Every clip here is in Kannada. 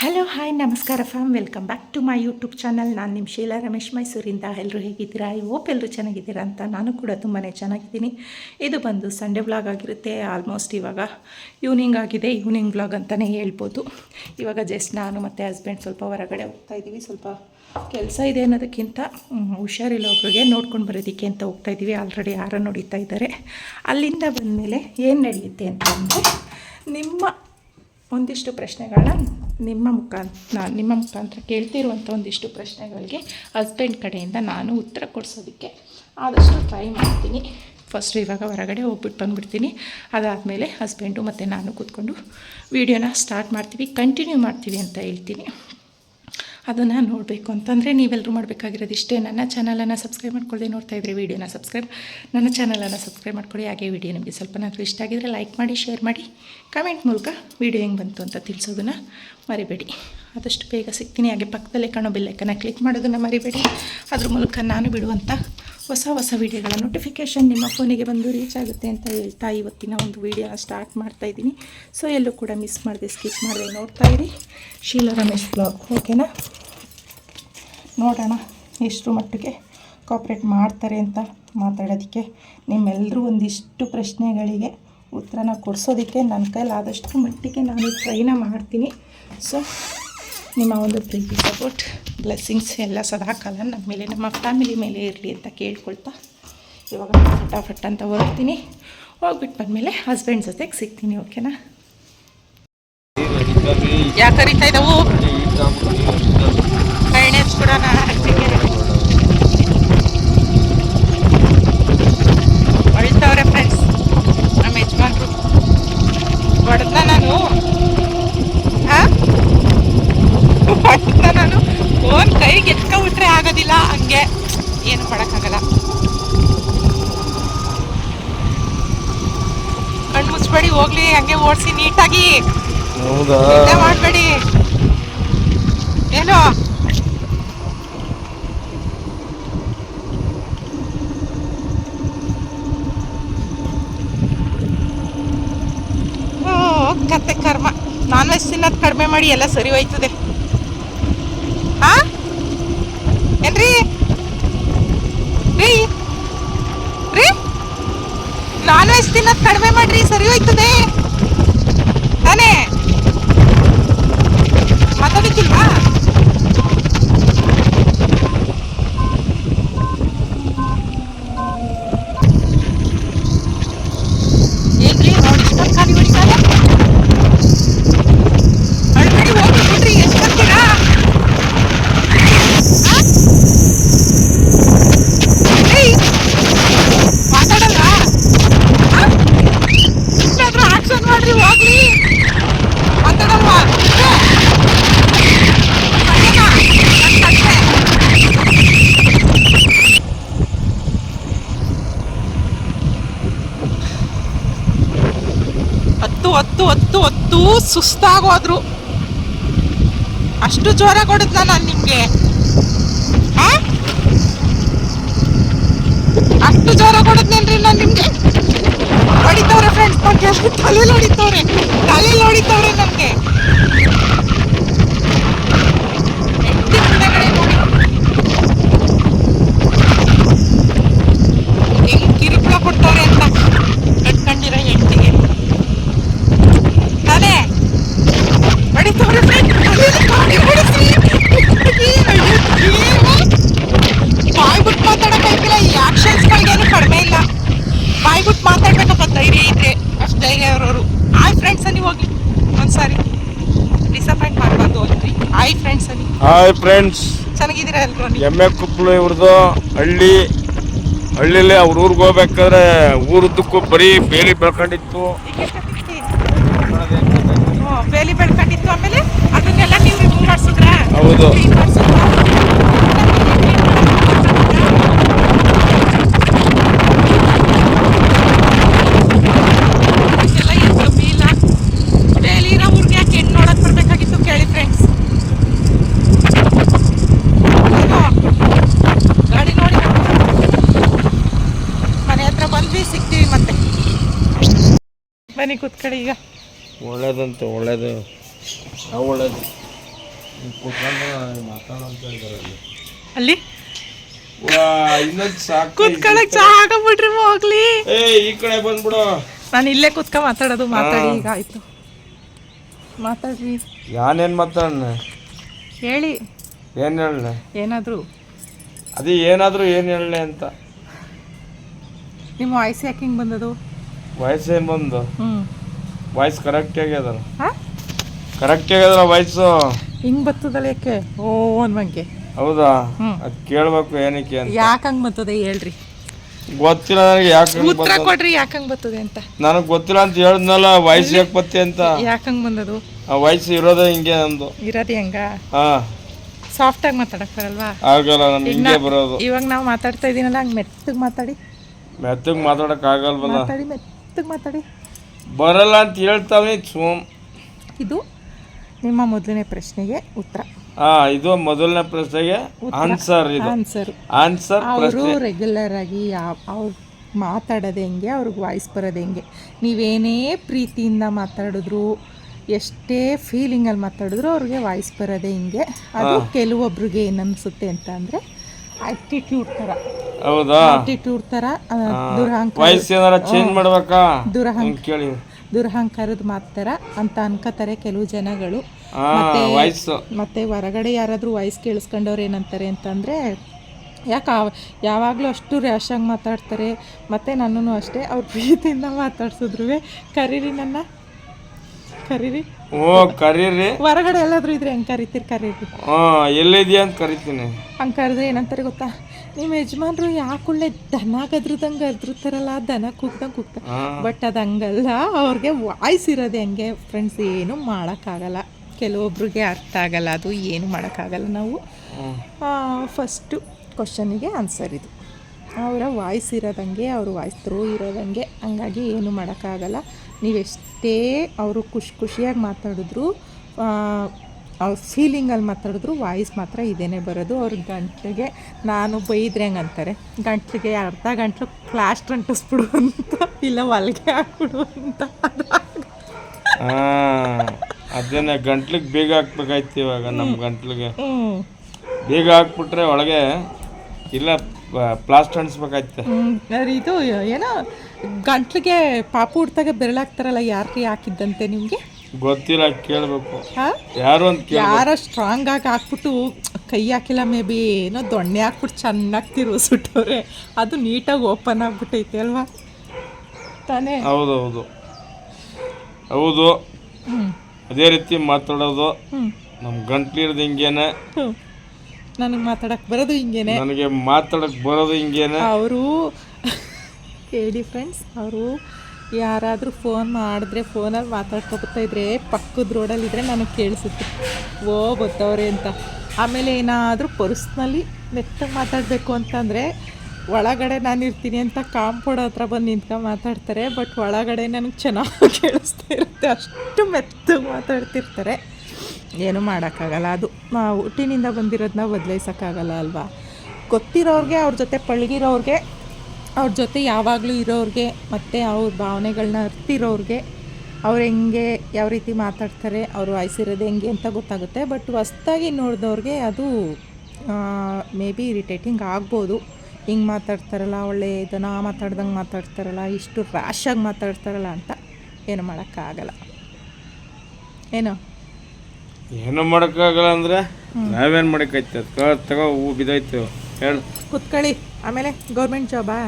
ಹಲೋ ಹಾಯ್ ನಮಸ್ಕಾರ fam welcome back to my YouTube channel ನಾನು ನಿಮ್ಮ ಶೀಲಾ ರಮೇಶ್ ಮೈಸೂರಿಂದ. ಎಲ್ಲರೂ ಹೇಗಿದ್ದೀರಾ? ಐ ಹೋಪ್ ಎಲ್ಲರೂ ಚೆನ್ನಾಗಿದ್ದೀರಾ ಅಂತ ನಾನು ಕೂಡ ತುಂಬಾ ಚೆನ್ನಾಗಿದ್ದೀನಿ. ಇದು ಬಂದು ಸಂಡೇ ವ್ಲಾಗ್ ಆಗಿರುತ್ತೆ. ಆಲ್ಮೋಸ್ಟ್ ಇವಾಗ ಈವ್ನಿಂಗ್ ಆಗಿದೆ. ಈವ್ನಿಂಗ್ ವ್ಲಾಗ್ ಅಂತಲೇ ಹೇಳ್ಬೋದು. ಇವಾಗ ಜಸ್ಟ್ ನಾನು ಮತ್ತು ಹಸ್ಬೆಂಡ್ ಸ್ವಲ್ಪ ಹೊರಗಡೆ ಹೋಗ್ತಾ ಇದ್ದೀವಿ ಸ್ವಲ್ಪ ಕೆಲಸ ಇದೆ ಅನ್ನೋದಕ್ಕಿಂತ ಹುಷಾರಿಲ್ಲ ಒಬ್ರಿಗೆ. ನೋಡ್ಕೊಂಡು ಬರೋದಕ್ಕೆ ಅಂತ ಹೋಗ್ತಾ ಇದ್ದೀವಿ ಆಲ್ರೆಡಿ ಯಾರೋ ನೋಡಿತಾ ಇದ್ದಾರೆ. ಅಲ್ಲಿಂದ ಬಂದಮೇಲೆ ಏನು ನಡೆಯುತ್ತೆ ಅಂತಂದರೆ ನಿಮ್ಮ ಒಂದಿಷ್ಟು ಪ್ರಶ್ನೆಗಳನ್ನ ನಿಮ್ಮ ಮುಖಾಂತರ ನಿಮ್ಮ ಮುಖಾಂತರ ಕೇಳ್ತಿರುವಂಥ ಒಂದಿಷ್ಟು ಪ್ರಶ್ನೆಗಳಿಗೆ ಹಸ್ಬೆಂಡ್ ಕಡೆಯಿಂದ ನಾನು ಉತ್ತರ ಕೊಡಿಸೋದಕ್ಕೆ ಆದಷ್ಟು ಟ್ರೈ ಮಾಡ್ತೀನಿ. ಫಸ್ಟ್ ಇವಾಗ ಹೊರಗಡೆ ಹೋಗ್ಬಿಟ್ಟು ಬಂದುಬಿಡ್ತೀನಿ. ಅದಾದಮೇಲೆ ಹಸ್ಬೆಂಡು ಮತ್ತು ನಾನು ಕೂತ್ಕೊಂಡು ವೀಡಿಯೋನ ಸ್ಟಾರ್ಟ್ ಮಾಡ್ತೀವಿ ಕಂಟಿನ್ಯೂ ಮಾಡ್ತೀವಿ ಅಂತ ಹೇಳ್ತೀನಿ. ಅದನ್ನು ನೋಡಬೇಕು ಅಂತಂದರೆ ನೀವೆಲ್ಲರೂ ಮಾಡಬೇಕಾಗಿರೋದು ಇಷ್ಟೇ. ನನ್ನ ಚಾನಲನ್ನು ಸಬ್ಸ್ಕ್ರೈಬ್ ಮಾಡ್ಕೊಳ್ಳದೆ ನೋಡ್ತಾ ಇದ್ರೆ ವೀಡಿಯೋನ ಸಬ್ಸ್ಕ್ರೈಬ್ ನನ್ನ ಚಾನಲನ್ನು ಸಬ್ಸ್ಕ್ರೈಬ್ ಮಾಡ್ಕೊಳ್ಳಿ ಹಾಗೆ ವಿಡಿಯೋ ನಿಮಗೆ ಸ್ವಲ್ಪನಾದರೂ ಇಷ್ಟ ಆಗಿದ್ರೆ ಲೈಕ್ ಮಾಡಿ ಶೇರ್ ಮಾಡಿ. ಕಮೆಂಟ್ ಮೂಲಕ ವೀಡಿಯೋ ಹೆಂಗೆ ಬಂತು ಅಂತ ತಿಳಿಸೋದನ್ನು ಮರಿಬೇಡಿ. ಆದಷ್ಟು ಬೇಗ ಸಿಗ್ತೀನಿ. ಹಾಗೆ ಪಕ್ಕದಲ್ಲೇ ಕಾಣೋ ಬೆಲ್ಲೈಕನ್ನ ಕ್ಲಿಕ್ ಮಾಡೋದನ್ನು ಮರಿಬೇಡಿ. ಅದ್ರ ಮೂಲಕ ನಾನು ಬಿಡುವಂಥ ಹೊಸ ಹೊಸ ವೀಡಿಯೋಗಳ ನೋಟಿಫಿಕೇಷನ್ ನಿಮ್ಮ ಫೋನಿಗೆ ಬಂದು ರೀಚ್ ಆಗುತ್ತೆ ಅಂತ ಹೇಳ್ತಾ ಇವತ್ತಿನ ಒಂದು ವೀಡಿಯೋನ ಸ್ಟಾರ್ಟ್ ಮಾಡ್ತಾ ಇದ್ದೀನಿ. ಸೊ ಎಲ್ಲೂ ಕೂಡ ಮಿಸ್ ಮಾಡಿದೆ ಸ್ಕಿಪ್ ಮಾಡಿದೆ ನೋಡ್ತಾ ಇರಿ. ಶೀಲಾ ರಮೇಶ್ ಬ್ಲಾಗ್ ಓಕೆನಾ ನೋಡೋಣ ಎಷ್ಟು ಮಟ್ಟಿಗೆ ಕಾಪ್ರೇಟ್ ಮಾಡ್ತಾರೆ ಅಂತ ಮಾತಾಡೋದಕ್ಕೆ. ನಿಮ್ಮೆಲ್ಲರೂ ಒಂದಿಷ್ಟು ಪ್ರಶ್ನೆಗಳಿಗೆ ಉತ್ತರನ ಕೊಡಿಸೋದಕ್ಕೆ ನನ್ನ ಕೈಲಾದಷ್ಟು ಮಟ್ಟಿಗೆ ನಾನು ಟ್ರೈನ ಮಾಡ್ತೀನಿ. ಸೊ ನಿಮ್ಮ ಒಂದು ಪ್ರೀತಿ ಸಪೋರ್ಟ್ ಬ್ಲೆಸ್ಸಿಂಗ್ಸ್ ಎಲ್ಲ ಸದಾಕಾಲ ನಮ್ಮ ಮೇಲೆ, ನಮ್ಮ ಫ್ಯಾಮಿಲಿ ಮೇಲೆ ಇರಲಿ ಅಂತ ಕೇಳ್ಕೊಳ್ತಾ ಇವಾಗ ಫಟಾಫಟ್ ಅಂತ ಹೊರಡ್ತೀನಿ. ಹೋಗ್ಬಿಟ್ಟು ಬಂದಮೇಲೆ ಹಸ್ಬೆಂಡ್ ಜೊತೆಗೆ ಸಿಗ್ತೀನಿ ಓಕೆನಾ ಯಾಕೆ ಕರಿತಾ ಇದ್ದಾವು? ಕೂಡ ಹೊಳಿತವ್ರೆ ಫ್ರೆಂಡ್ಸ್ ನಮ್ಮ ಯಜಮಾನ್ರು ಹೊಡೆದ ನಾನು ಹಾಂ ಹೊಡೆದ ನಾನು ಫೋನ್ ಕೈಗೆ ಎತ್ಕೊಬಿಟ್ರೆ ಆಗೋದಿಲ್ಲ ಹಂಗೆ ಏನು ಮಾಡೋಕ್ಕಾಗಲ್ಲ ಕಣ್ಣು ಮುಚ್ಬೇಡಿ ಹೋಗ್ಲಿ ಹಂಗೆ ಓಡಿಸಿ ಹೌದಾ? ಮಾಡಬೇಡಿ. ಏನು? ಓ ಕತ್ತೆ ಕರ್ಮ. ನಾನ್ ವೆಜ್ ತಿನ್ನೋದು ಕಡಿಮೆ ಮಾಡಿ ಎಲ್ಲ ಸರಿ ಹೋಯ್ತದೆ. ಹಾ ಏನ್ರಿ? ರೀ? ರೀ? ನಾನ್ ವೆಜ್ ತಿನ್ನೋದು ಕಡಿಮೆ ಮಾಡ್ರಿ ಸರಿ ಹೋಯ್ತದೆ ತಾನೇ ಮಾತಾಡಕ್ಕಿಲ್ವಾ ಏನ್ರಿ ನೋಡಿ ಇಷ್ಟೊಂದು ಖಾಲಿ ಹೊಡಿತಾರೆ ಅಳ್ಬೇಡಿ ಹೋಗಿ ಬಿಡ್ರಿ ಎಷ್ಟು ಬರ್ತೀರಾ ಆ? ಏಯ್, ಮಾತಾಡಲ್ವಾ ಆ? ಇಷ್ಟಾದ್ರೂ ಆಕ್ಷನ್ ಮಾಡ್ರಿ ಹೋಗ್ಲಿ ಮಾತಾಡಲ್ವಾ ಏ? ಮನೆನಾ? ನನ್ ಕತ್ತೆ. ಹತ್ತು ಹತ್ತು ಸುಸ್ತಾಗೋದ್ರು. ಅಷ್ಟು ಜೋರ ಕೊಡುದ್ನ ನಾನು ನಿಮ್ಗೆ? ಅಷ್ಟು ಜೋರ ಕೊಡುದ್ನೇನ್ರಿ ನಾನು ನಿಮ್ಗೆ? ಹೊಡಿತವ್ರೆ ಫ್ರೆಂಡ್ಸ್ ತಲೆಯಲ್ಲಿ ಹೊಡಿತವ್ರೆ. ತಲೆಯಲ್ಲಿ ಹೊಡಿತವ್ರೆ ನಮ್ಗೆ ಹೆಂಡ್ತಿ ಮುಂದೆಗಡೆ ನೋಡಿ ಹೆಂಗ್ ಕಿರುಕುಳ ಕೊಡ್ತವ್ರೆ ಅಂತ ಕಟ್ಕೊಂಡಿರೋ ಹೆಂಡತಿಗೆ ತಾನೇ ಹೊಡಿತವ್ರೆ ಫ್ರೆಂಡ್ ಗಾಡಿ ಹೊಡಿಸಿ ಬಾಯ್ ಬಿಟ್ಟು ಮಾತಾಡಕ್ಕಾಗಿಲ್ಲ ಈ ಆಕ್ಷನ್ಸ್ಗಳಿಗೇನು ಕಡಿಮೆ ಇಲ್ಲ ಬಾಯ್ ಬಿಟ್ಟು ಮಾತಾಡ್ಬೇಕಪ್ಪ ಧೈರ್ಯ ಇದ್ರೆ ಅಷ್ಟು ಧೈರ್ಯ ಇರೋರು ಆಯ್ ಫ್ರೆಂಡ್ಸ್ ಅನ್ನಿ ಹೋಗ್ಲಿ ಒಂದ್ಸಾರಿ ಡಿಸಪಾಯಿಂಟ್ ಮಾಡಬಾರ್ದು ಹೋಗ್ರಿ ಆಯ್ ಫ್ರೆಂಡ್ಸ್ ಅನ್ನಿ ಹಾಯ್ ಫ್ರೆಂಡ್ಸ್. ಚೆನ್ನಾಗಿದ್ದೀರಾ ಎಲ್ರು ಎಮ್ಮೆ ಕುಪ್ಪಳು ಇವ್ರದ್ದು ಹಳ್ಳಿ ಹಳ್ಳಿಲಿ ಅವ್ರ ಊರಿಗೆ ಹೋಗ್ಬೇಕಾದ್ರೆ ಊರದ್ದಕ್ಕೂ ಬರೀ ಬೇಲಿ ಬೆಳ್ಕೊಂಡಿತ್ತು. ಬೇಲಿ ಬೆಳ್ಕೊಂಡಿತ್ತು ಆಮೇಲೆ ಅದನ್ನೆಲ್ಲ ನೀವು ಹೌದು. ಕ್ಲೀನ್ ಮಾಡಿಸಿದ್ರಾ ಇದೆಲ್ಲ ಏನ್ ಕಮ್ಮಿ ಇಲ್ಲ ಡೈಲಿ ನಾವು ಊರಿಗೆ ಯಾಕೆ ಹೆಣ್ಣು ನೋಡಕ್ ಬರ್ಬೇಕಾಗಿತ್ತು ಕೇಳಿ ಫ್ರೆಂಡ್ಸ್ ಗಾಡಿ ನೋಡಿ ಮನೆ ಹತ್ರ ಬಂದ್ವಿ ಸಿಗ್ತೀವಿ ಮತ್ತೆ ಕೂತ್ಕೊಳ್ಳಿ ಈಗ? ಒಳ್ಳೇದಂತೆ ಒಳ್ಳೇದು. ನಾವು ಒಳ್ಳೇದು. ಕೂತ್ಕೊಂಡು ಮಾತಾಡೋಂತ ಅಲ್ಲಿ ಅಲ್ಲಿ? ವಾ ಇನ್ನೊಂದು ಸಾಕು. ಕುತ್ಕೊಳಕ್ ಜಾಗ ಬಿಡ್ರಿ ಹೋಗ್ಲಿ ಏ ಈ ಕಡೆ ಬಂದ್ಬಿಡು. ನಾನು ಇಲ್ಲೇ ಕುತ್ಕ ಮಾತಾಡೋದು ಮಾತಾಡಿ ಈಗ ಆಯ್ತು. ಮಾತಾಡ್ರಿ. ಯಾನೇನ್ ಮಾತಾಡಣ ಹೇಳಿ. ಏನು ಹೇಳಲೆ ಏನಾದ್ರು? ಅದೇ ಏನಾದರೂ ಏನು ಹೇಳಲೆ ಅಂತ. ನಿಮ್ಮ ವಾಯ್ಸ್ ಯಾಕೆ ಹಿಂಗೆ ಬಂದದು? ವಯಸ್ಸೇನ್ ಬಂದು? ಹ್ಞೂ ವಾಯ್ಸ್ ಕರೆಕ್ಟ್ ಆಗ್ಯದಲ್ಲ ಹಾಂ? ಕರೆಕ್ಟ್ ಆಗ್ಯದಲ್ಲ ವಾಯ್ಸ್ ಹಿಂಗೆ ಬರ್ತದಲ್ಲ ಯಾಕೆ? ಓ ಅನ್ವಂಗೆ ಹೌದಾ? ಅದ್ ಕೇಳಬೇಕು ಏನಕ್ಕೆ ಅಂತ. ಯಾಕೆ ಹಂಗೆ ಬರ್ತದೆ ಹೇಳ್ರಿ. ಗೊತ್ತಿಲ್ಲ ನನಗೆ ಯಾಕೆ ಉತ್ತರ ಕೊಡ್ರಿ ಯಾಕೆ ಹಂಗೆ ಬರ್ತದೆ ಅಂತ. ನನಗೆ ಗೊತ್ತಿಲ್ಲ ಅಂತ ಹೇಳಿದ್ನಲ್ಲ ವಾಯ್ಸ್ ಯಾಕೆ ಬತ್ತೆ ಅಂತ. ಯಾಕೆ ಹಂಗೆ ಬಂದದು? ಆ ವಾಯ್ಸ್ ಇರೋದೇ ಹಿಂಗೆ ನಂದು. ಇರೋದು ಹೆಂಗ? ಹಾ. ಆಗಿ ಮಾತಾಡಕ್ ಬರಲ್ವಾ? ಆಗಲ್ಲ ನಮ್ಗೆ ಹಿಂಗೆ ಬರೋದು. ಇವಾಗ ನಾವು ಮಾತಾಡ್ತಾ ಇದೀನಲ್ಲ ಹಂಗೆ ಮೆತ್ತಗೆ ಮಾತಾಡಿ. ಮೆತ್ತಗೆ ಮಾತಾಡಕ್ ಆಗಲ್ವಲ್ಲ. ಮಾತಾಡಿ ಮೆತ್ತಗೆ ಮಾತಾಡಿ. ಬರಲ್ಲ ಅಂತ ಹೇಳ್ತಾವೆ ಸೋಮ್. ಇದು ನಿಮ್ಮ ಮೊದಲನೇ ಪ್ರಶ್ನೆಗೆ ಉತ್ತರ. ಹಾ ಇದು ಮೊದಲನೇ ಪ್ರಶ್ನೆಗೆ ಆನ್ಸರ್ ಇದು. ಆನ್ಸರ್ ಆನ್ಸರ್ ಅವರು ರೆಗ್ಯುಲರ್ ಆಗಿ ಯಾವ ಅವ್ರು ಮಾತಾಡೋದು ಹೆಂಗೆ ಅವ್ರಿಗೆ ವಾಯ್ಸ್ ಬರೋದು ಹೆಂಗೆ. ನೀವೇನೇ ಪ್ರೀತಿಯಿಂದ ಮಾತಾಡಿದ್ರು ಎಷ್ಟೇ ಫೀಲಿಂಗಲ್ಲಿ ಮಾತಾಡಿದ್ರು ಅವ್ರಿಗೆ ವಾಯ್ಸ್ ಬರೋದೇ ಹಿಂಗೆ. ಅದು ಕೆಲವೊಬ್ರಿಗೆ ಏನು ಅನಿಸುತ್ತೆ ಅಂತ ಅಂದರೆ ಆ್ಯಟಿಟ್ಯೂಡ್ ಥರ. ಹೌದಾ? ತರ ದುರಹಂಕಾರ ವಾಯ್ಸ್ ಏನಾರ ಚೇಂಜ್ ಮಾಡ್ಬೇಕಾ? ಕೇಳಿ. ದುರಹಂಕಾರದ ಮಾತಾರ ಅಂತ ಅನ್ಕೋತಾರೆ ಕೆಲವು ಜನಗಳು. ಮತ್ತೆ ವಾಯ್ಸ್ ಮತ್ತೆ ಹೊರಗಡೆ ಯಾರಾದರೂ ವಾಯ್ಸ್ ಕೇಳಿಸ್ಕೊಂಡವ್ರು ಏನಂತಾರೆ ಅಂತಂದ್ರೆ ಯಾಕೆ ಯಾವಾಗಲೂ ಅಷ್ಟು ರ್ಯಾಶ್ ಆಗಿ ಮಾತಾಡ್ತಾರೆ. ಮತ್ತೆ ನನ್ನೂ ಅಷ್ಟೇ ಅವ್ರ ಪ್ರೀತಿಯಿಂದ ಮಾತಾಡ್ಸಿದ್ರು ಕರೀರಿ ನನ್ನ. ಕರೀರಿ. ಓ ಕರೀರಿ. ಹೊರಗಡೆ ಎಲ್ಲಾದ್ರೂ ಇದ್ರೆ ಹೆಂಗ್ ಕರಿತೀರಿ ಕರೀರಿ? ಹಾ ಎಲ್ಲಿದ್ಯಾ ಅಂತ ಕರಿತೀನಿ. ಹಂಗೆ ಕರೆದ್ರೆ ಏನಂತಾರೆ ಗೊತ್ತಾ? ನಿಮ್ಮ ಯಜಮಾನ್ರು ಯಾಕೆ ದನ ಗದ್ರದಂಗೆ ಅದ್ರತಾರಲ್ಲ ದನ ಕೂಗ್ದಂಗೆ ಕೂಗ್ತಾರೆ ಬಟ್ ಅದು ಹಂಗಲ್ಲ ಅವ್ರಿಗೆ ವಾಯ್ಸ್ ಇರೋದೆ ಹಂಗೆ ಫ್ರೆಂಡ್ಸ್ ಏನು ಮಾಡೋಕ್ಕಾಗಲ್ಲ. ಕೆಲವೊಬ್ರಿಗೆ ಅರ್ಥ ಆಗಲ್ಲ ಅದು ಏನು ಮಾಡೋಕ್ಕಾಗಲ್ಲ ನಾವು. ಫಸ್ಟು ಕ್ವಶನಿಗೆ ಆನ್ಸರ್ ಇದು. ಅವರ ವಾಯ್ಸ್ ಇರೋದಂಗೆ ಅವ್ರ ವಾಯ್ಸ್ ಥ್ರೂ ಇರೋದಂಗೆ ಹಂಗಾಗಿ ಏನು ಮಾಡೋಕ್ಕಾಗಲ್ಲ. ನೀವೆಷ್ಟೇ ಅವರು ಖುಷಿ ಖುಷಿಯಾಗಿ ಮಾತಾಡಿದ್ರು ಅವ್ರ ಫೀಲಿಂಗಲ್ಲಿ ಮಾತಾಡಿದ್ರು ವಾಯ್ಸ್ ಮಾತ್ರ ಇದೇನೆ ಬರೋದು. ಅವ್ರ ಗಂಟ್ಲಿಗೆ ನಾನು ಬೈದ್ರೆ ಹೆಂಗೆ ಅಂತಾರೆ? ಗಂಟ್ಲಿಗೆ ಅರ್ಧ ಗಂಟ್ಲು ಪ್ಲಾಸ್ಟ್ರ್ ಅಂಟಿಸ್ಬಿಡು ಅಂತ ಇಲ್ಲ ಹೊಲಿಗೆ ಹಾಕ್ಬಿಡು ಅಂತ ಹಾ ಅದೇನೆ ಗಂಟ್ಲಿಗೆ ಬೇಗ ಹಾಕ್ಬೇಕಾಯ್ತು ಇವಾಗ ನಮ್ಮ ಗಂಟ್ಲಿಗೆ. ಬೇಗ ಹಾಕ್ಬಿಟ್ರೆ ಒಳಗೆ ಇಲ್ಲ ಪ್ಲಾಸ್ಟರ್ ಅನ್ಸ್ಬೇಕಾಯ್ತೆ ಇದು ಏನೋ ಗಂಟ್ಲಿಗೆ ಪಾಪು ಹುಡ್ತಾಗ ಬೆರಳಾಗ್ತಾರಲ್ಲ ಯಾರಿಗೆ ಹಾಕಿದ್ದಂತೆ ನಿಮಗೆ? ಗೊತ್ತಿಲ್ಲ ಕೇಳಬೇಕು. ಯಾರೋ ಯಾರು ಅಂತ ಯಾರೋ ಸ್ಟ್ರಾಂಗ್ ಆಗಿ ಹಾಕ್ಬಿಟ್ಟು ಕೈ ಹಾಕಿಲ್ಲ ಮೇ ಬಿ ಏನೋ ದೊಣ್ಣೆ ಹಾಕ್ಬಿಟ್ಟು ಚೆನ್ನಾಗಿ ತಿರುಗಿಸ್ಬಿಟ್ಟವ್ರೆ ಅದು ನೀಟಾಗಿ ಓಪನ್ ಆಗ್ಬಿಟ್ಟೈತೆ ಅಲ್ವಾ? ತಾನೇ? ಹೌದು ಹೌದು. ಹೌದು ಅದೇ ರೀತಿ ಮಾತಾಡೋದು. ನಮ್ಮ ಗಂಟ್ಲಿರೋದು ಹಿಂಗೇನೆ. ನನಗೆ ಮಾತಾಡಕ್ ಬರೋದು ಹಿಂಗೇನೆ. ನನಗೆ ಮಾತಾಡಕ್ ಬರೋದು ಹಿಂಗೇನೆ. ಅವರು ಹೇಳಿ ಫ್ರೆಂಡ್ಸ್ ಅವರು ಯಾರಾದರೂ ಫೋನ್ ಮಾಡಿದ್ರೆ ಫೋನಲ್ಲಿ ಮಾತಾಡ್ಕೊಬತ್ತಾ ಇದ್ರೆ, ಪಕ್ಕದ ರೋಡಲ್ಲಿದ್ದರೆ ನನಗೆ ಕೇಳಿಸುತ್ತೆ. ಓ, ಗೊತ್ತವ್ರೆ ಅಂತ. ಆಮೇಲೆ ಏನಾದರೂ ಪರ್ಸ್ನಲಿ ಮೆತ್ತಗೆ ಮಾತಾಡಬೇಕು ಅಂತಂದರೆ, ಒಳಗಡೆ ನಾನು ಇರ್ತೀನಿ ಅಂತ ಕಾಂಪೌಂಡ್ ಹತ್ರ ಬಂದು ನಿಂತ್ಕೊಂಡು ಮಾತಾಡ್ತಾರೆ ಬಟ್ ಒಳಗಡೆ ನನಗೆ ಚೆನ್ನಾಗಿ ಕೇಳಿಸ್ತಾ ಇರುತ್ತೆ. ಅಷ್ಟು ಮೆತ್ತಗೆ ಮಾತಾಡ್ತಿರ್ತಾರೆ. ಏನೂ ಮಾಡೋಕ್ಕಾಗಲ್ಲ. ಅದು ಊಟಿನಿಂದ ಬಂದಿರೋದನ್ನ ಬದಲಾಯಿಸೋಕ್ಕಾಗಲ್ಲ ಅಲ್ವಾ? ಗೊತ್ತಿರೋರಿಗೆ ಅವ್ರ ಜೊತೆ ಪಳಗಿರೋರಿಗೆ ಅವ್ರ ಜೊತೆ ಯಾವಾಗಲೂ ಇರೋರಿಗೆ ಮತ್ತು ಅವ್ರ ಭಾವನೆಗಳನ್ನ ಅರ್ತಿರೋರಿಗೆ ಅವ್ರು ಹೆಂಗೆ ಯಾವ ರೀತಿ ಮಾತಾಡ್ತಾರೆ ಅವರು ವಯಸ್ಸಿರೋದು ಹೆಂಗೆ ಅಂತ ಗೊತ್ತಾಗುತ್ತೆ. ಬಟ್ ಹೊಸ್ದಾಗಿ ನೋಡಿದವ್ರಿಗೆ ಅದು ಮೇ ಬಿ ಇರಿಟೇಟಿಂಗ್ ಆಗ್ಬೋದು. ಹಿಂಗೆ ಮಾತಾಡ್ತಾರಲ್ಲ ಒಳ್ಳೆ ಇದನ್ನ ಮಾತಾಡ್ದಂಗೆ ಮಾತಾಡ್ತಾರಲ್ಲ ಇಷ್ಟು ರ್ಯಾಶಾಗಿ ಮಾತಾಡ್ತಾರಲ್ಲ ಅಂತ ಏನು ಮಾಡೋಕ್ಕಾಗಲ್ಲ. ಏನು? ಏನು ಮಾಡೋಕ್ಕಾಗಲ್ಲ ಅಂದ್ರೆ ನಾವೇನು ಮಾಡೋಕ್ಕೈತೆ ತಗೋ ತಗೋ ಹೂ ಬಿದ್ದೋಯ್ತು. ಹೇಳು. ಕುತ್ಕೊಳ್ಳಿ. ಆಮೇಲೆ ಗೌರ್ಮೆಂಟ್ ಜಾಬಾ?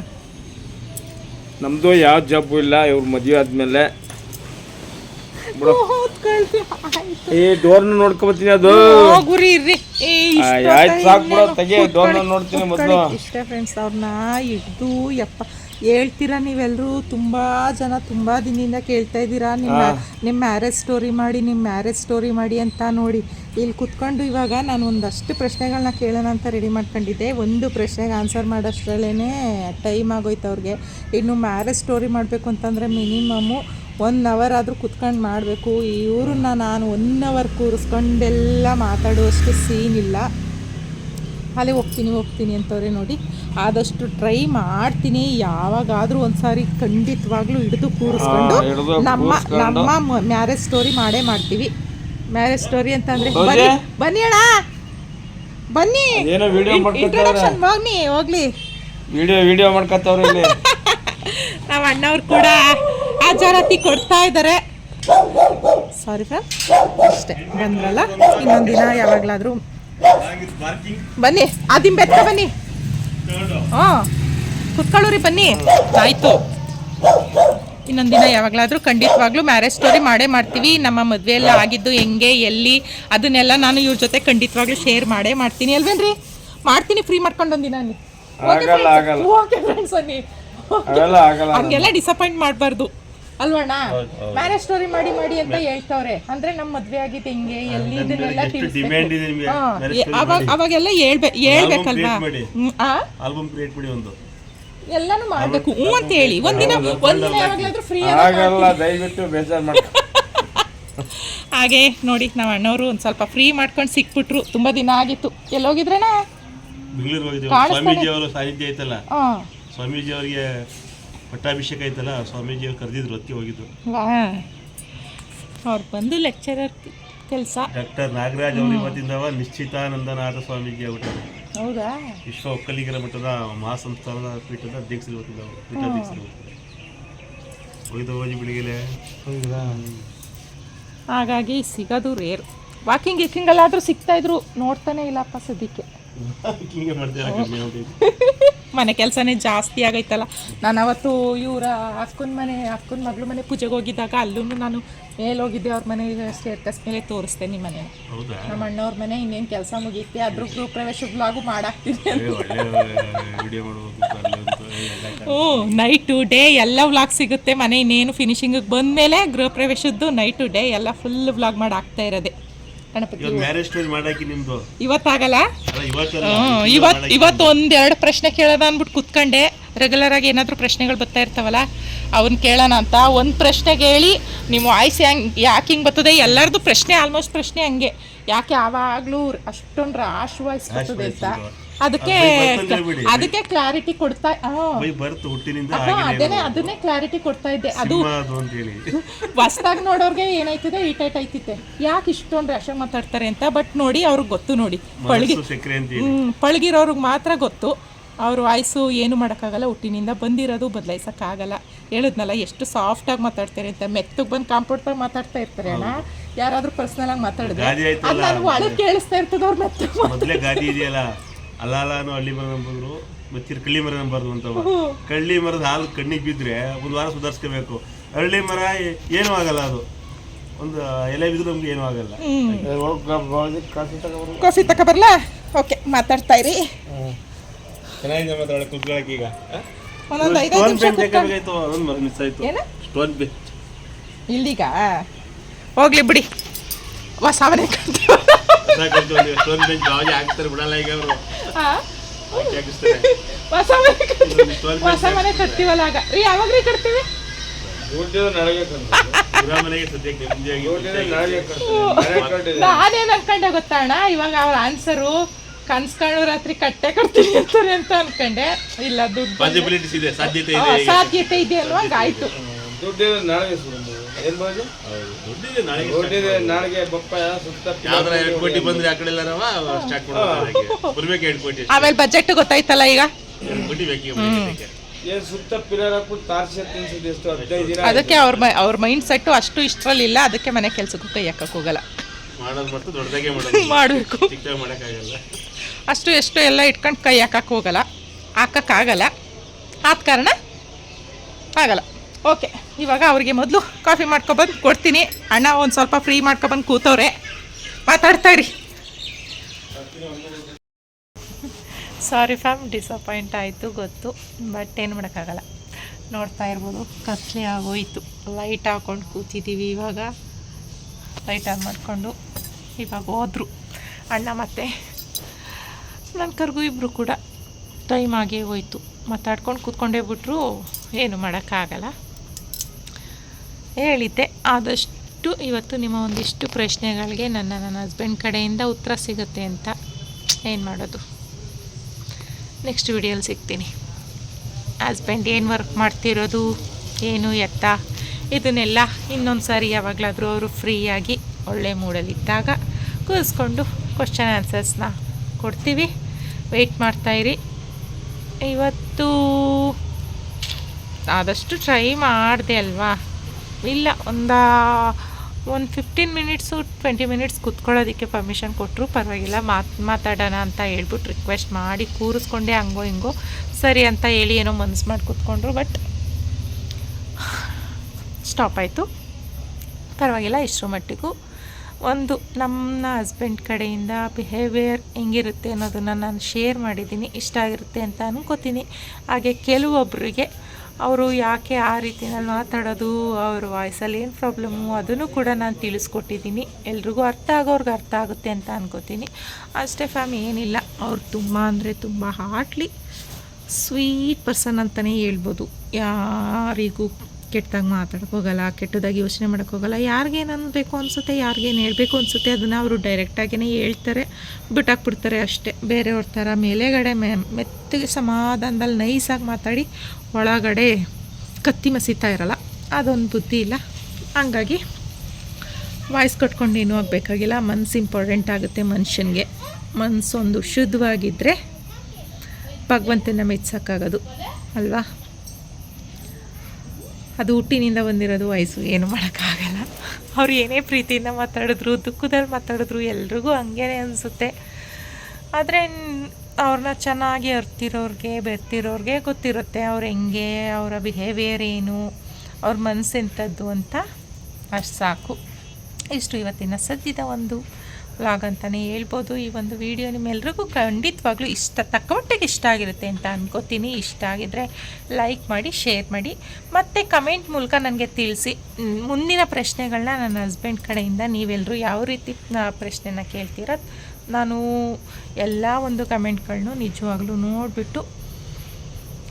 ನಮ್ಮದು ಯಾವ ಜಾಬು ಇಲ್ಲ ಇವ್ರ ಮದುವೆ ಆದ್ಮೇಲೆ. ಬಿಡು. ಈ ಡೋರ್ನ ನೋಡ್ಕೊಬತ್ತೀನಿ ಅದು. ಹೋಗುರಿ ಇರ್ರಿ. ಏ, ಇಷ್ಟು ಆಯ್ತು ಸಾಕು ಬಿಡು, ಇಲ್ಲೇನೋ ಡೋರ್ನ ನೋಡ್ತೀನಿ ಮೊದ್ಲು. ಇಷ್ಟೇ ಫ್ರೆಂಡ್ಸ್ ಅವ್ರನ್ನ ಇದ್ದು ಯಪ್ಪ. ಹೇಳ್ತೀರಾ ನೀವೆಲ್ಲರೂ ತುಂಬ ಜನ ತುಂಬ ದಿನದಿಂದ ಕೇಳ್ತಾ ಇದ್ದೀರಾ. ನಿಮ್ಮ ನಿಮ್ಮ ಮ್ಯಾರೇಜ್ ಸ್ಟೋರಿ ಮಾಡಿ ನಿಮ್ಮ ಮ್ಯಾರೇಜ್ ಸ್ಟೋರಿ ಮಾಡಿ ಅಂತ ನೋಡಿ. ಇಲ್ಲಿ ಕುತ್ಕೊಂಡು ಇವಾಗ ನಾನು ಒಂದಷ್ಟು ಪ್ರಶ್ನೆಗಳನ್ನ ಕೇಳೋಣ ಅಂತ ರೆಡಿ ಮಾಡ್ಕೊಂಡಿದ್ದೆ. ಒಂದು ಪ್ರಶ್ನೆಗೆ ಆನ್ಸರ್ ಮಾಡೋಷ್ಟರಲ್ಲೇ ಟೈಮ್ ಆಗೋಯ್ತು ಅವ್ರಿಗೆ. ಇನ್ನು ಮ್ಯಾರೇಜ್ ಸ್ಟೋರಿ ಮಾಡಬೇಕು ಅಂತಂದರೆ ಮಿನಿಮಮ್ಮು ಒನ್ ಅವರ್ ಆದರೂ ಕುತ್ಕೊಂಡು ಮಾಡಬೇಕು. ಇವ್ರನ್ನ ನಾನು ಒನ್ ಅವರ್ ಕೂರಿಸ್ಕೊಂಡೆಲ್ಲ ಮಾತಾಡುವಷ್ಟು ಸೀನ್ ಇಲ್ಲ. ಅಲ್ಲೇ ಹೋಗ್ತೀನಿ ಹೋಗ್ತೀನಿ ಅಂತವ್ರೆ ನೋಡಿ. ಆದಷ್ಟು ಟ್ರೈ ಮಾಡ್ತೀನಿ. ಯಾವಾಗಾದ್ರೂ ಒಂದ್ಸಾರಿ ಖಂಡಿತವಾಗ್ಲೂ ಹಿಡಿದು ಕೂರಿಸ್ಕೊಂಡು ನಮ್ಮ. ನಮ್ಮ ಮ್ಯಾರೇಜ್ ಸ್ಟೋರಿ ಮಾಡೇ ಮಾಡ್ತೀವಿ. ಮ್ಯಾರೇಜ್ ಸ್ಟೋರಿ ಅಂತ ಅಂದ್ರೆ ಹೌದಾ? ಬನ್ನಿ ಬನ್ನಿ ಅಣ್ಣ. ಬನ್ನಿ. ಇಂಟ್ರೊಡಕ್ಷನ್ ಹೋಗ್ನಿ ಹೋಗ್ಲಿ ವಿಡಿಯೋ ವಿಡಿಯೋ ಮಾಡ್ಕೊತಾವ್ರೆ ಇಲ್ಲಿ. ನಮ್ಮ ಅಣ್ಣವ್ರು ಕೂಡ ಹಾಜರಾತಿ ಕೊಡ್ತಾ ಇದ್ದಾರೆ ಸಾರಿ ಸರ್ ಅಷ್ಟೇ. ಬಂದ್ರಲ್ಲ ಇನ್ನೊಂದು ದಿನ ಯಾವಾಗಲಾದರೂ ಬನ್ನಿ ಆದಿಂ ಬೆತ್ತ ಬನ್ನಿ. ಹಾ ಕುತ್ಕೊಳ್ಳೋರಿ ಬನ್ನಿ. ಆಯ್ತು. ಇನ್ನೊಂದು ದಿನ ಯಾವಾಗಲಾದರೂ ಖಂಡಿತವಾಗ್ಲೂ ಮ್ಯಾರೇಜ್ ಸ್ಟೋರಿ ಮಾಡೇ ಮಾಡ್ತೀವಿ. ನಮ್ಮ ಮದುವೆ ಎಲ್ಲ ಆಗಿದ್ದು ಹೆಂಗೆ ಎಲ್ಲಿ ಅದನ್ನೆಲ್ಲ ನಾನು ಇವ್ರ ಜೊತೆ ಖಂಡಿತವಾಗ್ಲೂ ಶೇರ್ ಮಾಡೇ ಮಾಡ್ತೀನಿ. ಅಲ್ವೇನ್ರಿ? ಮಾಡ್ತೀನಿ ಫ್ರೀ ಮಾಡ್ಕೊಂಡು ಒಂದಿನ ಅನ್ನಿ ಆಗಲ್ಲ ಆಗಲ್ಲ. ಓಕೆ ಫ್ರೆಂಡ್ಸ್ ಹಂಗೆಲ್ಲ ಡಿಸಪಾಯಿಂಟ್ ಮಾಡಬಾರ್ದು. ಅಲ್ವಣ್ಣ? ಮ್ಯಾರೇಜ್ ಸ್ಟೋರಿ ಮಾಡಿ ಮಾಡಿ ಅಂತ ಹೇಳ್ತವ್ರೆ. ಅಂದ್ರೆ ನಮ್ಮ ಮದ್ವೆ ಆಗಿದೆ ಹಿಂಗೆ ಎಲ್ಲಿ ಇದನ್ನೆಲ್ಲ ಡಿಮ್ಯಾಂಡ್ ಇದೆ ನಿಮಗೆ? ಅವಾಗ ಅವಾಗೆಲ್ಲ ಹೇಳ್ಬೇ ಹೇಳ್ಬೇಕಲ್ವಾ? ಆಲ್ಬಮ್ ಕ್ರಿಯೇಟ್ ಮಾಡಿ ಒಂದು. ಎಲ್ಲಾನು ಮಾಡ್ಬೇಕು. ಹ್ಞೂ ಅಂತ ಹೇಳಿ. ಒಂದಿನ ಒಂದಿನ ಯಾವಾಗಲಾದ್ರೂ ಫ್ರೀ ಆಗಲ್ಲ ದಯವಿಟ್ಟು ಬೇಜಾರು ಮಾಡಿ ಹಾಗೆ ನೋಡಿ ನಾವು ಅಣ್ಣವರು ಒಂದು ಸ್ವಲ್ಪ ಫ್ರೀ ಮಾಡ್ಕೊಂಡು ಸಿಕ್ಬಿಟ್ರು. ತುಂಬಾ ದಿನ ಆಗಿತ್ತು. ಎಲ್ಲೋಗಿದ್ರೇನ? ಬೆಂಗಳೂರು ಹೋಗಿದ್ದೇವೆ. ಸ್ವಾಮೀಜಿ ಅವರು ಸಾನ್ನಿಧ್ಯ ಐತಲ್ಲ? ಸ್ವಾಮೀಜಿ ಅವರಿಗೆ ಪಟ್ಟಾಭಿಷೇಕ ಐತಲ್ಲ ಸ್ವಾಮೀಜಿ ಅವ್ರು ಕರೆದಿದ್ರು ಅದಕ್ಕೆ ಹೋಗಿದ್ರು. ಅವ್ರು ಬಂದು ಲೆಕ್ಚರರ್ ಕೆಲಸ. ಡಾಕ್ಟರ್ ನಾಗರಾಜ್ ಅವರು ಇವತ್ತಿಂದವ ನಿಶ್ಚಿತಾನಂದನಾಥ ಸ್ವಾಮೀಜಿ ಅವರು ಹೌದಾ? ವಿಶ್ವ ಒಕ್ಕಲಿಗರ ಮಠದ ಮಹಾಸಂಸ್ಥಾನದ ಪೀಠದ ಅಧ್ಯಕ್ಷರು ಇವತ್ತಿಂದ ಅವರು ಪೀಠಾಧ್ಯಕ್ಷರು ಹೋಗಿದ್ದು ಹೋಗಿ ಬೆಳಿಗ್ಗೆ ಹಾಗಾಗಿ ಸಿಗೋದು ರೇರು ವಾಕಿಂಗ್ ಗೀಕಿಂಗಲ್ಲಾದರೂ ಸಿಗ್ತಾ ಇದ್ರು ನೋಡ್ತಾನೆ ಇಲ್ಲಪ್ಪ ಸದ್ಯಕ್ಕೆ. ಹಿಂಗೆ ಮಾಡ್ತೀರಾ ಕಮ್ಮಿ. ಮನೆ ಕೆಲಸನೇ ಜಾಸ್ತಿ ಆಗೈತಲ್ಲ. ನಾನು ಅವತ್ತು ಇವರ ಅಕ್ಕನ ಮನೆ ಅಕ್ಕನ ಮಗಳು ಮನೆ ಪೂಜೆಗೆ ಹೋಗಿದ್ದಾಗ ಅಲ್ಲೂ ನಾನು ಮೇಲೆ ಹೋಗಿದ್ದೆ ಅವ್ರ ಮನೆ ಸ್ಟೇಟಸ್ ಮೇಲೆ ತೋರಿಸ್ದೆ ನಿಮ್ಮ ಮನೆ ನಮ್ಮ ಅಣ್ಣವ್ರ ಮನೆ ಇನ್ನೇನು ಕೆಲಸ ಮುಗಿಯುತ್ತೆ ಅದ್ರ ಗೃಹ ಪ್ರವೇಶ ಬ್ಲಾಗು ಮಾಡಾಕ್ತೀನಿ ಓ ನೈಟು ಡೇ ಎಲ್ಲ ವ್ಲಾಗ್ ಸಿಗುತ್ತೆ. ಮನೆ ಇನ್ನೇನು ಫಿನಿಶಿಂಗಿಗೆ ಬಂದಮೇಲೆ ಗೃಹ ಪ್ರವೇಶದ್ದು ನೈಟು ಡೇ ಎಲ್ಲ ಫುಲ್ ವ್ಲಾಗ್ ಮಾಡಿ ಆಗ್ತಾ ಇರೋದೆ. ಗಣಪತಿ. ಇವತ್ತು ಮ್ಯಾರೇಜ್ ಸ್ಟೋರಿ ಮಾಡಾಕಿ ನಿಮ್ದು. ಇವತ್ತಾಗಲ್ಲ? ಅಲ್ಲ ಇವತ್ತಲ್ಲ ಹ್ಮ್, ಇವತ್ ಇವತ್ತು ಒಂದೆರಡು ಪ್ರಶ್ನೆ ಕೇಳೋದ ಅಂದ್ಬಿಟ್ಟು ಕುತ್ಕೊಂಡೆ. ರೆಗ್ಯುಲರ್ ಆಗಿ ಏನಾದರೂ ಪ್ರಶ್ನೆಗಳು ಬರ್ತಾ ಇರ್ತಾವಲ್ಲ ಅವನ್ ಕೇಳೋಣ ಅಂತ. ಒಂದು ಪ್ರಶ್ನೆಗೆ ಹೇಳಿ ನಿಮ್ಮ ವಾಯ್ಸ್ ಹೆಂಗೆ ಯಾಕೆ ಹಿಂಗೆ ಬರ್ತದೆ? ಎಲ್ಲರದು ಪ್ರಶ್ನೆ ಆಲ್ಮೋಸ್ಟ್ ಪ್ರಶ್ನೆ ಹಂಗೆ. ಯಾಕೆ ಆವಾಗ್ಲೂ ಅಷ್ಟೊಂದು ರಾಶ್ ವಾಯ್ಸ್ ಬರ್ತದೆ ಅಂತ. ಅದಕ್ಕೆ. ಅದಕ್ಕೆ ಕ್ಲಾರಿಟಿ ಕೊಡ್ತಾ ಅದೇನೆ ಅದನ್ನೇ ಕ್ಲಾರಿಟಿ ಕೊಡ್ತಾ ಇದ್ದೆ. ಅದು ಹೊಸ್ದಾಗಿ ನೋಡೋರ್ಗೆ ಏನಾಯ್ತದೆ ಈಟೈಟ್ ಐತಿತ್ತೆ ಯಾಕೆ ಇಷ್ಟೊಂದು ರಶ ಮಾತಾಡ್ತಾರೆ ಅಂತ ಬಟ್ ನೋಡಿ ಅವ್ರಿಗೆ ಗೊತ್ತು ನೋಡಿ. ಪಳಗಿ ಪಳಗಿರೋರ್ಗೆ ಮಾತ್ರ ಗೊತ್ತು. ಅವ್ರ ವಾಯ್ಸು ಏನು ಮಾಡೋಕ್ಕಾಗಲ್ಲ ಹುಟ್ಟಿನಿಂದ ಬಂದಿರೋದು ಬದಲಾಯಿಸೋಕ್ಕಾಗಲ್ಲ ಹೇಳಿದ್ನಲ್ಲ ಎಷ್ಟು ಸಾಫ್ಟಾಗಿ ಮಾತಾಡ್ತಾರೆ ಅಂತ. ಮೆತ್ತಗೆ ಬಂದು ಕಾಂಪೌಂಡ್ ಮಾತಾಡ್ತಾ ಇರ್ತಾರೆ ಅಣ್ಣ. ಯಾರಾದರೂ ಪರ್ಸ್ನಲ್ ಆಗಿ ಮಾತಾಡಿದ್ರೆ ಅದು ನನಗೆ ಒಳಗೆ ಕೇಳಿಸ್ತಾ ಇರ್ತದೆ ಅವ್ರು ಮೆತ್ತಗೆ ಮೊದಲೇ ಗಾದಿ ಇದೆಯಲ್ಲ ಅಲ್ಲ ಅಲ್ಲಾನು ಹಳ್ಳಿ ಮರ ನಂಬಿದ್ರು ಮತ್ತೆ ಕಳ್ಳಿ ಮರ ನಂಬಾರ್ದು ಅಂತ ಕಳ್ಳಿ ಮರದ ಹಾಲು ಕಣ್ಣಿಗೆ ಬಿದ್ದರೆ ಒಂದು ವಾರ ಸುಧಾರಿಸ್ಕೋಬೇಕು. ಹಳ್ಳಿ ಮರ ಏನೂ ಆಗಲ್ಲ ಅದು. ಒಂದು ಎಲೆ ಬಿದ್ರು ನಮ್ಗೆ ಏನೂ ಆಗಲ್ಲ. ಕಾಫಿ ತಕ ಬರಲ? ತಗೊಬರ್ಲಾ ಓಕೆ ಮಾತಾಡ್ತಾ ಇರಿ. ಚೆನ್ನಾಗಿದೆ ಮಾತಾಡ ಕುತ್ಕೊಳಕ್ಕೆ ಈಗ ಒಂದೊಂದು ಐದೈದು ಸ್ಟೋನ್ ನಿಮಿಷ ಪೇಂಟ್ ಬೇಕಾಗಿತ್ತು ಅದೊಂದು ಮರ ಮಿಸ್ ಆಯ್ತು. ಏನು? ಸ್ಟೋನ್ ಪೇಂಟ್ ಇಲ್ಲಿಗ? ಹೋಗ್ಲಿ ಬಿಡಿ. ಹೊಸ ಮನೆ ಕಟ್ತೀವಿ. ಸ್ಟೋನ್ ಪೇಂಟ್ ಯಾವಾಗ ಹಾಕ್ತಾರೆ ಬಿಡಲ್ಲ ಈಗ ಅವರು. ಹೊಸ ಮನೆ ಕಟ್ತೀವಿ. ಹೊಸ ಮನೆ ಕಟ್ತೀವಲ್ಲ ಆಗ. ರೀ ಯಾವಾಗ ರೀ ಕಟ್ತೀವಿ ನಾನೇನ್ ಅನ್ಕೊಂಡೆ ಗೊತ್ತಾ ಅಣ್ಣ? ಇವಾಗ ಅವ್ರ ಆನ್ಸರು ಕನ್ಸ್ಕೊಂಡು ರಾತ್ರಿ ಕಟ್ಟೆ ಕಟ್ತೀನಿ ಅಂತಾರೆ ಅಂತ ಅನ್ಕೊಂಡೆ. ಇಲ್ಲ ದುಡ್ಡು ಪಾಸಿಬಿಲಿಟೀಸ್ ಇದೆ ಸಾಧ್ಯತೆ ಇದೆ ಈಗ. ಸಾಧ್ಯತೆ ಇದೆ ಅಲ್ವಾ ಆಯ್ತು. ದುಡ್ಡಿದ್ರೆ ಬಾಜು? ಹೌದು. ದುಡ್ಡಿದೆ ನಾಳೆಗೆ ದುಡ್ಡಿದೆ ನಾಳೆಗೆ ಬಪ್ಪಾಯ ಸುತ್ತ ಯಾವ್ದಾರ ಎರಡು ಕೋಟಿ ಬಂದ್ರೆ ಆ ಕಡೆ ಎಲ್ಲಾರವ ಸ್ಟಾರ್ಟ್ ಮಾಡೋದು ಬರ್ಬೇಕು ಎರಡು ಕೋಟಿ ಆಮೇಲೆ ಬಜೆಟ್ ಗೊತ್ತಾಯ್ತಲ್ಲ ಈಗ? ಎರಡು ಕೋಟಿ ಬೇಕೀಗ ಮನೆಗೆ. ಏನು ಸುತ್ತ ಪಿಲ್ಲರ್ ಹಾಕ್ಬಿಟ್ಟು ತಾರ್ಸಿ ತಿನ್ಸಿದ್ದು ಎಷ್ಟು ಹದಿನೈದು ದಿನ ಅದಕ್ಕೆ ಅವ್ರ ಮೈ ಅವ್ರ ಮೈಂಡ್ ಸೆಟ್ಟು ಅಷ್ಟು ಇಷ್ಟರಲ್ಲಿ ಇಲ್ಲ ಅದಕ್ಕೆ ಮನೆ ಕೆಲ್ಸಕ್ಕೂ ಕೈ ಹಾಕಕ್ ಹೋಗಲ್ಲ. ಮಾಡೋದು ಮತ್ತು ದೊಡ್ಡದಾಗೆ ಮಾಡೋದು. ಮಾಡಬೇಕು. ಚಿಕ್ಕದಾಗಿ ಮಾಡೋಕ್ಕಾಗಲ್ಲ. ಅಷ್ಟು ಎಷ್ಟು ಎಲ್ಲ ಇಟ್ಕೊಂಡು ಕೈ ಹಾಕಕ್ಕೆ ಹೋಗಲ್ಲ. ಹಾಕಕ್ಕಾಗಲ್ಲ ಆದ ಕಾರಣ ಆಗಲ್ಲ. ಓಕೆ, ಇವಾಗ ಅವ್ರಿಗೆ ಮೊದಲು ಕಾಫಿ ಮಾಡ್ಕೊಬಂದು ಕೊಡ್ತೀನಿ. ಅಣ್ಣ ಒಂದು ಸ್ವಲ್ಪ ಫ್ರೀ ಮಾಡ್ಕೊಬಂದು ಕೂತವ್ರೆ. ಮಾತಾಡ್ತಾ ಇರಿ. ಸಾರಿ ಫ್ಯಾಮ್ ಡಿಸಪಾಯಿಂಟ್ ಆಯಿತು, ಗೊತ್ತು. ಬಟ್ ಏನು ಮಾಡೋಕ್ಕಾಗಲ್ಲ. ನೋಡ್ತಾ ಇರ್ಬೋದು, ಕತ್ಲೆ ಆಗೋಯ್ತು. ಲೈಟ್ ಹಾಕ್ಕೊಂಡು ಕೂತಿದ್ದೀವಿ ಇವಾಗ. ಲೈಟ್ ಆನ್ ಮಾಡಿಕೊಂಡು ಇವಾಗ ಹೋದರು. ಅಣ್ಣ ಮತ್ತೆ ನನ್ನ ಕರ್ಗೂ ಇಬ್ಬರು ಕೂಡ ಟೈಮ್ ಆಗೇ ಹೋಯ್ತು. ಮಾತಾಡ್ಕೊಂಡು ಕೂತ್ಕೊಂಡೇ ಬಿಟ್ರು, ಏನು ಮಾಡೋಕ್ಕಾಗಲ್ಲ. ಹೇಳಿದ್ದೆ. ಆದಷ್ಟು ಇವತ್ತು ನಿಮ್ಮ ಒಂದಿಷ್ಟು ಪ್ರಶ್ನೆಗಳಿಗೆ ನನ್ನ ನನ್ನ ಹಸ್ಬೆಂಡ್ ಕಡೆಯಿಂದ ಉತ್ತರ ಸಿಗುತ್ತೆ ಅಂತ ಏನು ಮಾಡೋದು? ನೆಕ್ಸ್ಟ್ ವಿಡಿಯೋಲಿ ಸಿಗ್ತೀನಿ. ಹಸ್ಬೆಂಡ್ ಏನು ವರ್ಕ್ ಮಾಡ್ತಿರೋದು? ಏನು ಎತ್ತ? ಇದನ್ನೆಲ್ಲ ಇನ್ನೊಂದು ಸಾರಿ ಯಾವಾಗಲಾದರೂ ಅವರು ಫ್ರೀಯಾಗಿ ಒಳ್ಳೆ ಮೂಡಲ್ಲಿದ್ದಾಗ ಕೂರಿಸ್ಕೊಂಡು ಕ್ವಶನ್ ಆನ್ಸರ್ಸ್ನ ಕೊಡ್ತೀವಿ. ವೆಯ್ಟ್ ಮಾಡ್ತಾಯಿರಿ ಇವತ್ತು ಆದಷ್ಟು ಟ್ರೈ ಮಾಡಿದೆ ಅಲ್ವಾ? ಇಲ್ಲ, ಒಂದು ಒಂದು ಫಿಫ್ಟೀನ್ ಮಿನಿಟ್ಸು ಟ್ವೆಂಟಿ ಮಿನಿಟ್ಸ್ ಕುತ್ಕೊಳ್ಳೋದಕ್ಕೆ ಪರ್ಮಿಷನ್ ಕೊಟ್ಟರು ಪರವಾಗಿಲ್ಲ, ಮಾತು, ಮಾತಾಡೋಣ ಅಂತ ಹೇಳ್ಬಿಟ್ಟು ರಿಕ್ವೆಸ್ಟ್ ಮಾಡಿ ಕೂರಿಸ್ಕೊಂಡೆ ಹಂಗೋ ಹಿಂಗೋ, ಸರಿ ಅಂತ ಹೇಳಿ ಏನೋ ಮನಸ್ಸು ಮಾಡಿ ಕೂತ್ಕೊಂಡ್ರು ಬಟ್ ಸ್ಟಾಪ್ ಆಯಿತು. ಪರವಾಗಿಲ್ಲ ಇಷ್ಟರ ಮಟ್ಟಿಗೂ ಒಂದು ನಮ್ಮ ಹಸ್ಬೆಂಡ್ ಕಡೆಯಿಂದ ಬಿಹೇವಿಯರ್ ಹೆಂಗಿರುತ್ತೆ ಅನ್ನೋದನ್ನು ನಾನು ಶೇರ್ ಮಾಡಿದ್ದೀನಿ, ಇಷ್ಟ ಆಗಿರುತ್ತೆ ಅಂತ ಅನ್ಕೋತೀನಿ. ಹಾಗೆ ಕೆಲವೊಬ್ಬರಿಗೆ ಅವರು ಯಾಕೆ ಆ ರೀತಿನಲ್ಲಿ ಮಾತಾಡೋದು, ಅವ್ರ ವಾಯ್ಸಲ್ಲಿ ಏನು ಪ್ರಾಬ್ಲಮ್ಮು ಅದನ್ನು ಕೂಡ ನಾನು ತಿಳಿಸ್ಕೊಟ್ಟಿದ್ದೀನಿ. ಎಲ್ರಿಗೂ ಅರ್ಥ ಆಗೋರ್ಗೆ ಅರ್ಥ ಆಗುತ್ತೆ ಅಂತ ಅನ್ಕೋತೀನಿ. ಅಷ್ಟೇ ಫ್ಯಾಮ್ ಏನಿಲ್ಲ. ಅವ್ರು ತುಂಬ ಅಂದರೆ ತುಂಬ ಹಾರ್ಟ್ಲಿ ಸ್ವೀಟ್ ಪರ್ಸನ್ ಅಂತಲೇ ಹೇಳ್ಬೋದು. ಯಾರಿಗೂ ಕೆಟ್ಟದಾಗಿ ಮಾತಾಡಕ್ಕೆ ಹೋಗಲ್ಲ, ಕೆಟ್ಟದಾಗಿ ಯೋಚನೆ ಮಾಡೋಕ್ಕೆ ಹೋಗಲ್ಲ. ಯಾರಿಗೇನು ಅನ್ನಬೇಕು ಅನಿಸುತ್ತೆ ಯಾರಿಗೇನು ಹೇಳಬೇಕು ಅನಿಸುತ್ತೆ ಅದನ್ನು ಅವರು ಡೈರೆಕ್ಟಾಗಿಯೇ ಹೇಳ್ತಾರೆ. ಬಿಟ್ಟಾಕ್ಬಿಡ್ತಾರೆ ಅಷ್ಟೇ. ಬೇರೆಯವ್ರ ಥರ ಮೇಲೆಗಡೆ ಮೆ ಮೆತ್ತಗೆ ಸಮಾಧಾನದಲ್ಲಿ ನೈಸಾಗಿ ಮಾತಾಡಿ ಒಳಗಡೆ ಕತ್ತಿ ಮಸೀತಾ ಇರಲ್ಲ, ಅದೊಂದು ಬುದ್ಧಿ ಇಲ್ಲ. ಹಂಗಾಗಿ ವಾಯ್ಸ್ ಕಟ್ಕೊಂಡು ಏನೂ ಆಗಬೇಕಾಗಿಲ್ಲ. ಮನ್ಸು ಇಂಪಾರ್ಟೆಂಟ್ ಆಗುತ್ತೆ ಮನುಷ್ಯನಿಗೆ. ಮನಸ್ಸೊಂದು ಶುದ್ಧವಾಗಿದ್ದರೆ ಭಗವಂತನ ಮೆಚ್ಚಕ್ಕಾಗೋದು ಅಲ್ವಾ? ಅದು ಹುಟ್ಟಿನಿಂದ ಬಂದಿರೋದು ವಯಸ್ಸು, ಏನು ಮಾಡೋಕ್ಕಾಗಲ್ಲ. ಅವ್ರು ಏನೇ ಪ್ರೀತಿಯಿಂದ ಮಾತಾಡಿದ್ರು, ದುಃಖದಲ್ಲಿ ಮಾತಾಡಿದ್ರು, ಎಲ್ರಿಗೂ ಹಂಗೇನೆ ಅನಿಸುತ್ತೆ. ಆದರೆ ಅವ್ರನ್ನ ಚೆನ್ನಾಗಿ ಅರ್ತಿರೋರಿಗೆ, ಬೆರ್ತಿರೋರಿಗೆ ಗೊತ್ತಿರುತ್ತೆ ಅವ್ರು ಹೆಂಗೆ, ಅವರ ಬಿಹೇವಿಯರ್ ಏನು, ಅವ್ರ ಮನಸ್ಸು ಎಂಥದ್ದು ಅಂತ ಅಷ್ಟು ಸಾಕು. ಇಷ್ಟು ಇವತ್ತಿನ ಸದ್ಯದ ಒಂದು ವ್ಲಾಗ್ ಅಂತಲೇ ಹೇಳ್ಬೋದು. ಈ ಒಂದು ವಿಡಿಯೋ ನಿಮ್ಮೆಲ್ರಿಗೂ ಖಂಡಿತವಾಗ್ಲೂ ಇಷ್ಟ ತಕ್ಕಮಟ್ಟಿಗೆ ಇಷ್ಟ ಆಗಿರುತ್ತೆ ಅಂತ ಅಂದ್ಕೋತೀನಿ ಇಷ್ಟ ಆಗಿದ್ರೆ ಲೈಕ್ ಮಾಡಿ ಶೇರ್ ಮಾಡಿ. ಮತ್ತು ಕಮೆಂಟ್ ಮೂಲಕ ನನಗೆ ತಿಳಿಸಿ. ಮುಂದಿನ ಪ್ರಶ್ನೆಗಳನ್ನ ನನ್ನ ಹಸ್ಬೆಂಡ್ ಕಡೆಯಿಂದ ನೀವೆಲ್ಲರೂ ಯಾವ ರೀತಿ ಪ್ರಶ್ನೆನ ಕೇಳ್ತೀರ? ನಾನು ಎಲ್ಲ ಒಂದು ಕಮೆಂಟ್ಗಳನ್ನೂ ನಿಜವಾಗ್ಲೂ ನೋಡಿಬಿಟ್ಟು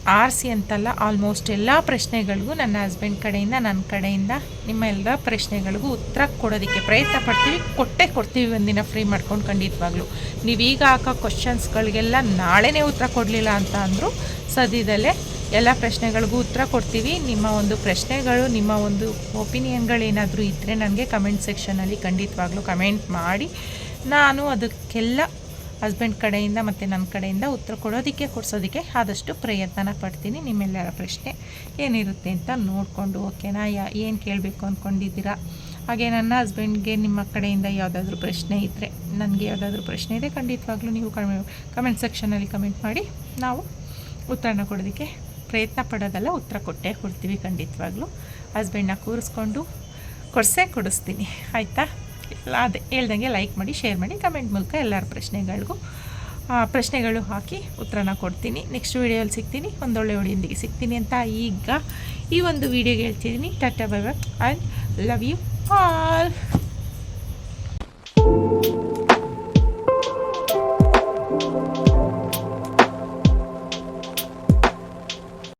ಆರಿಸಿ ಅಂತಲ್ಲ ಆಲ್ಮೋಸ್ಟ್ ಎಲ್ಲ ಪ್ರಶ್ನೆಗಳಿಗೂ ನನ್ನ ಹಸ್ಬೆಂಡ್ ಕಡೆಯಿಂದ ನನ್ನ ಕಡೆಯಿಂದ, ನಿಮ್ಮ ಎಲ್ಲ ಪ್ರಶ್ನೆಗಳಿಗೂ ಉತ್ತರ ಕೊಡೋದಕ್ಕೆ ಪ್ರಯತ್ನ ಪಡ್ತೀವಿ. ಕೊಟ್ಟೆ ಕೊಡ್ತೀವಿ ಒಂದಿನ ಫ್ರೀ ಮಾಡ್ಕೊಂಡು ಖಂಡಿತವಾಗ್ಲೂ. ನೀವೀಗ ಹಾಕೋ ಕ್ವಶನ್ಸ್ಗಳಿಗೆಲ್ಲ ನಾಳೆನೇ ಉತ್ತರ ಕೊಡಲಿಲ್ಲ ಅಂತ ಅಂದರೂ, ಸದ್ಯದಲ್ಲೇ ಎಲ್ಲ ಪ್ರಶ್ನೆಗಳಿಗೂ ಉತ್ತರ ಕೊಡ್ತೀವಿ. ನಿಮ್ಮ ಒಂದು ಪ್ರಶ್ನೆಗಳು, ನಿಮ್ಮ ಒಂದು ಒಪಿನಿಯನ್ಗಳೇನಾದರೂ ಇದ್ದರೆ ನನಗೆ ಕಮೆಂಟ್ ಸೆಕ್ಷನಲ್ಲಿ ಖಂಡಿತವಾಗ್ಲೂ ಕಮೆಂಟ್ ಮಾಡಿ. ನಾನು ಅದಕ್ಕೆಲ್ಲ ಹಸ್ಬೆಂಡ್ ಕಡೆಯಿಂದ ಮತ್ತು ನನ್ನ ಕಡೆಯಿಂದ ಉತ್ತರ ಕೊಡೋದಕ್ಕೆ, ಕೊಡಿಸೋದಕ್ಕೆ ಆದಷ್ಟು ಪ್ರಯತ್ನ ಪಡ್ತೀನಿ. ನಿಮ್ಮೆಲ್ಲರ ಪ್ರಶ್ನೆ ಏನಿರುತ್ತೆ ಅಂತ ನೋಡಿಕೊಂಡು ಓಕೆನಾ ಯಾ, ಏನು ಕೇಳಬೇಕು ಅಂದ್ಕೊಂಡಿದ್ದೀರಾ ಹಾಗೆ ನನ್ನ ಹಸ್ಬೆಂಡ್ಗೆ ನಿಮ್ಮ ಕಡೆಯಿಂದ ಯಾವುದಾದ್ರೂ ಪ್ರಶ್ನೆ ಇದ್ದರೆ ನನಗೆ ಯಾವುದಾದ್ರೂ ಪ್ರಶ್ನೆ ಇದೆ ಖಂಡಿತವಾಗ್ಲೂ ನೀವು ಕಮೆ ಕಮೆಂಟ್ ಸೆಕ್ಷನಲ್ಲಿ ಕಮೆಂಟ್ ಮಾಡಿ. ನಾವು ಉತ್ತರನ ಕೊಡೋದಕ್ಕೆ ಪ್ರಯತ್ನ ಪಡೋದಲ್ಲ, ಉತ್ತರ ಕೊಟ್ಟೇ ಕೊಡ್ತೀವಿ ಖಂಡಿತವಾಗ್ಲೂ. ಹಸ್ಬೆಂಡ್ನ ಕೂರಿಸ್ಕೊಂಡು ಕೊಡಿಸೇ ಕೊಡಿಸ್ತೀನಿ. ಆಯಿತಾ? ಅದೇ ಹೇಳ್ದಂಗೆ ಲೈಕ್ ಮಾಡಿ ಶೇರ್ ಮಾಡಿ ಕಮೆಂಟ್ ಮೂಲಕ ಎಲ್ಲರ ಪ್ರಶ್ನೆಗಳಿಗೂ ಪ್ರಶ್ನೆಗಳು ಹಾಕಿ ಉತ್ತರನ ಕೊಡ್ತೀನಿ. ನೆಕ್ಸ್ಟ್ ವೀಡಿಯೋಲ್ಲಿ ಸಿಗ್ತೀನಿ. ಒಂದೊಳ್ಳೆ ಹೊಡಿಯೊಂದಿಗೆ ಸಿಗ್ತೀನಿ ಅಂತ ಈಗ ಈ ಒಂದು ವೀಡಿಯೋಗೆ ಹೇಳ್ತಿದ್ದೀನಿ. Tata bye bye and love you all